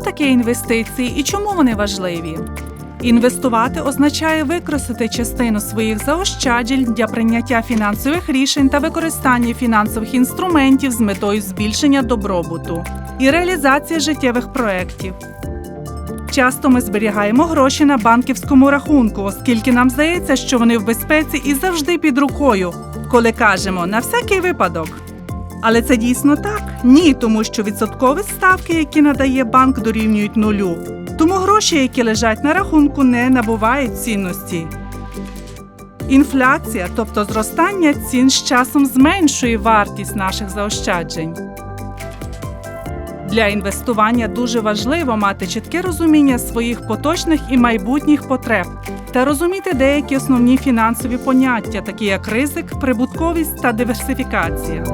таке інвестиції і чому вони важливі? Інвестувати означає використати частину своїх заощаджень для прийняття фінансових рішень та використання фінансових інструментів з метою збільшення добробуту і реалізації життєвих проєктів. Часто ми зберігаємо гроші на банківському рахунку, оскільки нам здається, що вони в безпеці і завжди під рукою, коли кажемо на всякий випадок. Але це дійсно так? Ні, тому що відсоткові ставки, які надає банк, дорівнюють нулю. Тому гроші, які лежать на рахунку, не набувають цінності. Інфляція, тобто зростання цін з часом зменшує вартість наших заощаджень. Для інвестування дуже важливо мати чітке розуміння своїх поточних і майбутніх потреб та розуміти деякі основні фінансові поняття, такі як ризик, прибутковість та диверсифікація.